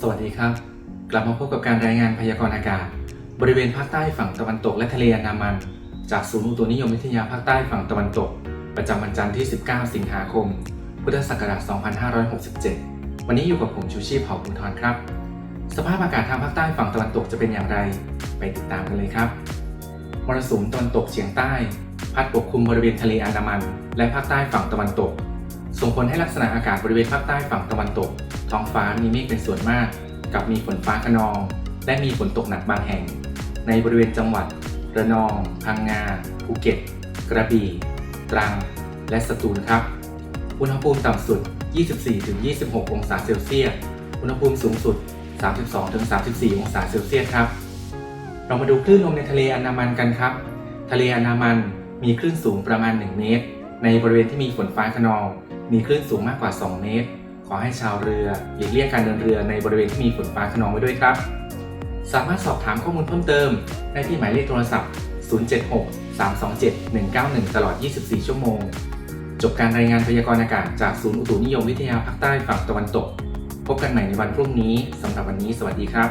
สวัสดีครับ กลับมาพบกับการรายงานพยากรณ์อากาศ บริเวณภาคใต้ฝั่งตะวันตกและทะเลอันดามัน จากศูนย์อุตุนิยมวิทยาภาคใต้ฝั่งตะวันตก ประจำวันจันทร์ที่ 19 สิงหาคม พุทธศักราช 2567 วันนี้อยู่กับผมชูชีพเผ่าภูทรครับ สภาพอากาศทางภาคใต้ฝั่งตะวันตกจะเป็นอย่างไร ไปติดตามกันเลยครับมรสุมตะวันตกเฉียงใต้ พัดปกคลุมบริเวณทะเลอันดามัน และภาคใต้ฝั่งตะวันตก ส่งผลให้ลักษณะอากาศบริเวณภาคใต้ฝั่งตะวันตก ท้องฟ้ามีเมฆเป็นส่วนมาก กับมีฝนฟ้าขนอง และมีฝนตกหนักบางแห่ง ในบริเวณจังหวัด ระนอง พังงา ภูเก็ต กระบี่ ตรัง และสตูลครับ อุณหภูมิต่ำสุด 24-26 องศาเซลเซียส อุณหภูมิสูงสุด 32-34 องศาเซลเซียสครับ เรามาดูคลื่นลมในทะเลอันดามันกันครับ ทะเลอันดามันมีคลื่นสูงประมาณ 1 เมตร ในบริเวณที่มีฝนฟ้าขนอง มีคลื่นสูงมากกว่า 2 เมตร ขอให้ชาวเรือหลีกเลี่ยงการเดินเรือในบริเวณที่มีฝนฟ้าขนองไว้ด้วยครับ สามารถสอบถามข้อมูลเพิ่มเติม ได้ที่หมายเลขโทรศัพท์ 076 327 191 ตลอด 24 ชั่วโมง จบการรายงานพยากรณ์อากาศจากศูนย์อุตุนิยมวิทยาภาคใต้ฝั่งตะวันตก พบกันใหม่ในวันพรุ่งนี้สำหรับวันนี้ สวัสดีครับ